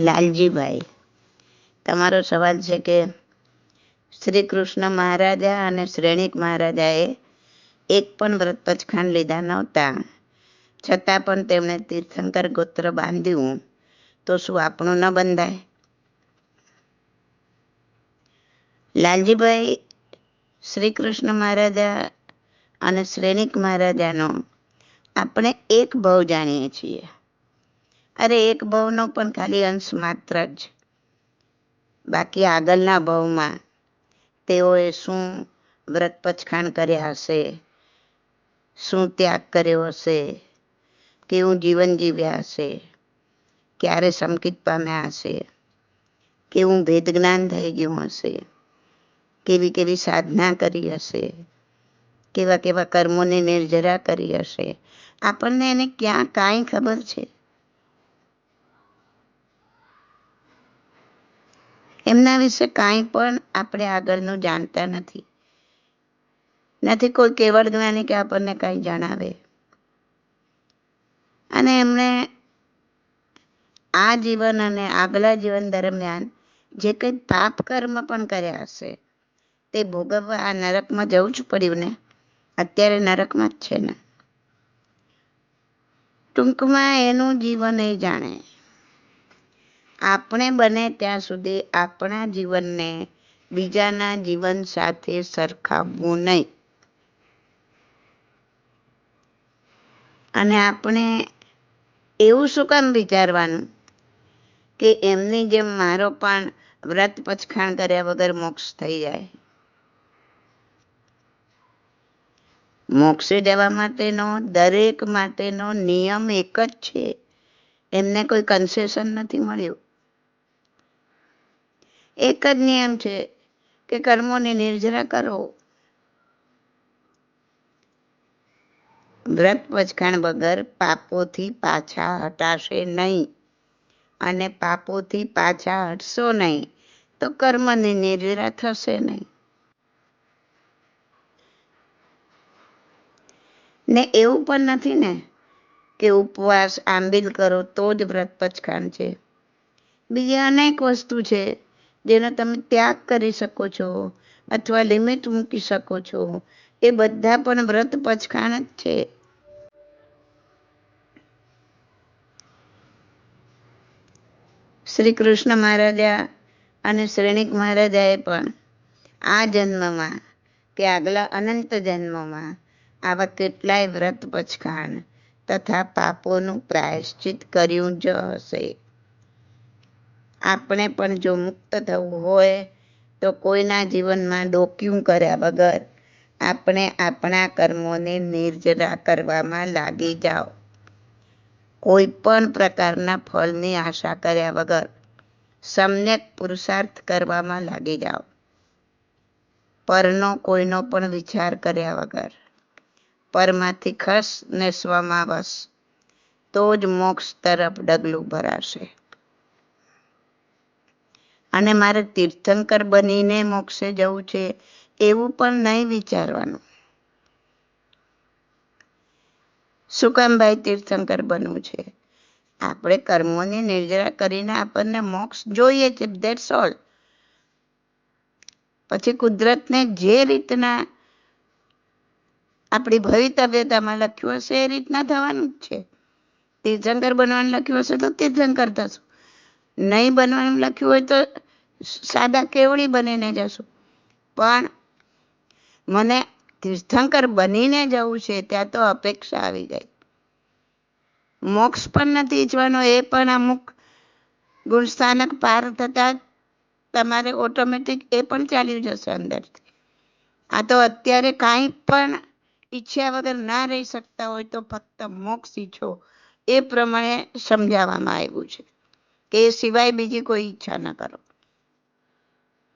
લાલજીભાઈ તમારો સવાલ છે કે શ્રી કૃષ્ણ મહારાજા અને શ્રેણિક મહારાજાએ એક પણ વ્રત પચખાંડ લીધા નહોતા. છતાં પણ તેમણે તીર્થંકર ગોત્ર બાંધ્યું, તો શું આપણું ન બંધાય? લાલજીભાઈ શ્રી કૃષ્ણ મહારાજા અને શ્રેણિક મહારાજાનો આપણે એક ભાવ જાણીએ છીએ. અરે, એક ભવનો પણ ખાલી અંશ માત્ર જ. બાકી આગળના ભવમાં તેઓએ શું વ્રત પછખાણ કર્યા હશે? શું ત્યાગ કર્યો હશે? કેવું જીવન જીવ્યા હશે? ક્યારે સમકિત પામ્યા હશે? કેવું ભેદ જ્ઞાન થઈ ગયું હશે? કેવી કેવી સાધના કરી હશે? કેવા કેવા કર્મોને નિર્જરા કરી હશે? આપણને એને ક્યાં કાંઈ ખબર છે? એમના વિશે કાંઈ પણ આપણે આગળનું જાણતા નથી. નથી કોઈ કેવળ જ્ઞાની કે આપણને કાંઈ જણાવે. અને એમણે આ જીવન અને આગલા જીવન દરમિયાન જે કંઈ પાપ કર્મ પણ કર્યા હશે, તે ભોગવવા આ નરકમાં જવું જ પડ્યું ને? અત્યારે નરકમાં જ છે ને? ટૂંકમાં એનું જીવન એ જાણે. આપણે બને ત્યાં સુધી આપણા જીવનને બીજાના જીવન સાથે સરખાવવું નહીં. અને આપણે એવું શું કામ વિચારવાનું કે એમની જેમ મારો પણ વ્રત પછખાણ કર્યા વગર મોક્ષ થઈ જાય? મોક્ષે જવા માટેનો, દરેક માટેનો નિયમ એક જ છે. એમને કોઈ કન્સેશન નથી મળ્યું. એક જ નિયમ છે કે કર્મોની નિર્જરા કરો. વ્રત પચખાણ વગર પાપોથી પાછા હટાશે નહીં અને પાપોથી પાછા હટશો નહીં તો કર્મની નિર્જરા થશે નહીં. ને એવું પણ નથી ને કે ઉપવાસ આંબીલ કરો તો જ વ્રત પચખાણ છે. બીજી અનેક વસ્તુ છે જેનો તમે ત્યાગ કરી શકો છો અથવા લિમિટ મૂકી શકો છો. એ બધા પણ વ્રત પચખાણ જ છે. શ્રી કૃષ્ણ મહારાજા અને શ્રેણિક મહારાજાએ પણ આ જન્મમાં કે આગલા અનંત જન્મમાં આવા કેટલાય વ્રત પચખાણ તથા પાપોનું પ્રાયશ્ચિત કર્યું જ હશે. આપણે પણ જો મુક્ત થવું હોય, તો કોઈના જીવનમાં ડોક્યું કર્યા વગર આપણે આપણા કર્મોને નિર્જરા કરવામાં લાગી જાઓ. કોઈ પણ પ્રકારના ફળની આશા કર્યા વગર સમ્યક પુરુષાર્થ કરવામાં લાગી જાઓ. પરનો કોઈનો પણ વિચાર કર્યા વગર પરમાંથી ખસ ને વસ, તો જ મોક્ષ તરફ ડગલું ભરાશે. અને મારે તીર્થંકર બનીને મોક્ષે જવું છે એવું પણ નહીં વિચારવાનું. શું કામ ભાઈ તીર્થંકર બનવું છે? આપણે કર્મોની નિર્જરા કરીને આપણને મોક્ષ જોઈએ છે ધેટ્સ ઓલ પછી કુદરતને જે રીતના આપણી ભવિતવ્યતામાં લખ્યું હશે એ રીતના થવાનું જ છે. તીર્થંકર બનવાનું લખ્યું હશે તો તીર્થંકર થશું. નહીં બનવાનું લખ્યું હોય તો સાદા કેવડી બનીને જશું. પણ મને તીર્થંકર બનીને જવું છે, ત્યાં તો અપેક્ષા આવી જાય મોક્ષ પણ નથી ઈચ્છવાનો, એ પણ અમુક ગુણસ્થાનક પાર થતાં તમારે ઓટોમેટિક એ પણ ચાલ્યું જશે અંદરથી. આ તો અત્યારે કાંઈ પણ ઈચ્છ્યા વગર ના રહી શકતા હોય તો ફક્ત મોક્ષ ઈચ્છો, એ પ્રમાણે સમજાવવામાં આવ્યું છે. કે એ સિવાય બીજી કોઈ ઈચ્છા ન કરો.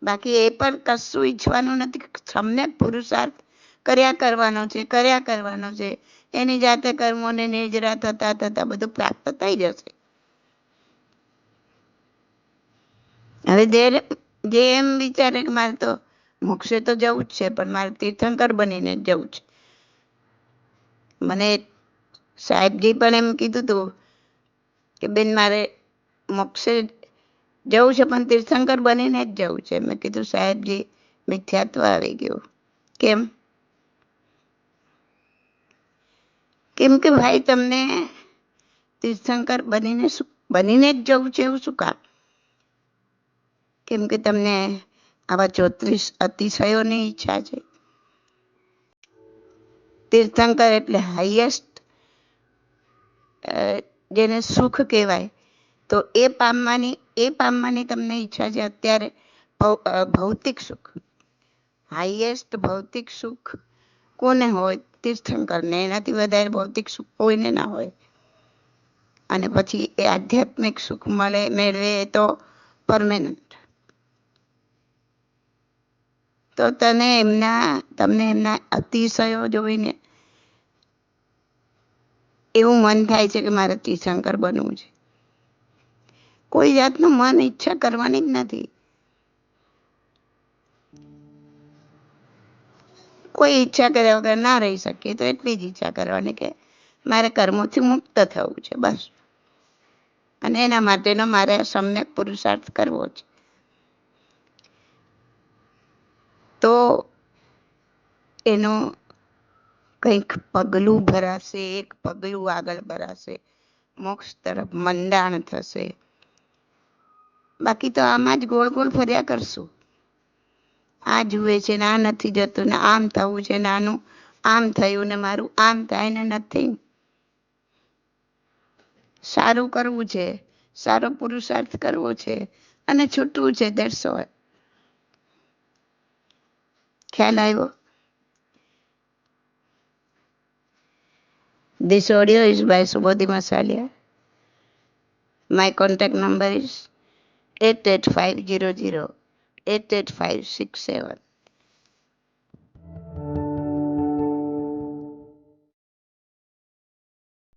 બાકી એ પણ કશું ઈચ્છવાનું નથી. સમ્યક પુરુષાર્થ કર્યા કરવાનો છે, કર્યા કરવાનો છે. એની જાતે કર્મોને નિર્જરા થતા થતા બધું પ્રાપ્ત થઈ જશે. હવે જે એમ વિચારે કે મારે તો મોક્ષે તો જવું જ છે, પણ મારે તીર્થંકર બનીને જવું છે. મને સાહેબજી પણ એમ કીધું હતું કે બેન મારે મોક્ષે જવું છે, પણ તીર્થંકર બનીને જ જવું છે. મેં કીધું, સાહેબજી, મિથ્યાત્વ આવી ગયું. કેમ? કેમ કે ભાઈ, તમને તીર્થંકર બનીને બનીને જ જવું છે એવું શું કામ? કેમ કે તમને આવા ચોત્રીસ અતિશયોની ઈચ્છા છે. તીર્થંકર એટલે હાઈએસ્ટ જેને સુખ કહેવાય. તો એ પામવાની એ પામવાની તમને ઈચ્છા છે અત્યારે ભૌતિક સુખ. હાઈએસ્ટ ભૌતિક સુખ કોને હોય? તીર્થંકરને. એનાથી વધારે ભૌતિક સુખ કોઈને ના હોય. અને પછી એ આધ્યાત્મિક સુખ મળે, મેળવે એ તો પરમેનન્ટ. તો તને એમના, તમને એમના અતિશયો જોઈને એવું મન થાય છે કે મારે તીર્થંકર બનવું છે. કોઈ જાતનું મન ઈચ્છા કરવાની જ નથી. કોઈ ઈચ્છા કર્યા વગર ના રહી શકીએ, તો એટલી જ ઈચ્છા કરવાની કે મારે કર્મોથી મુક્ત થવું છે, બસ. અને એના માટેનો મારે સમ્યક પુરુષાર્થ કરવો છે. તો એનું કંઈક પગલું ભરાશે, એક પગલું આગળ ભરાશે, મોક્ષ તરફ મંડાણ થશે. બાકી તો આમાં જ ગોળ ગોળ ફર્યા કરશું. આ જુએ છે ને, આ નથી જતું ને, આમ થવું છે ને, આનું આમ થયું ને, મારું આમ થાય ને નથી સારું કરવું છે, સારો પુરુષાર્થ કરવો છે અને છૂટવું છે દેટ્સ ખ્યાલ આવ્યો? This audio is by Subodhi Masalia. My contact number is eight eight five zero zero eight eight five six seven.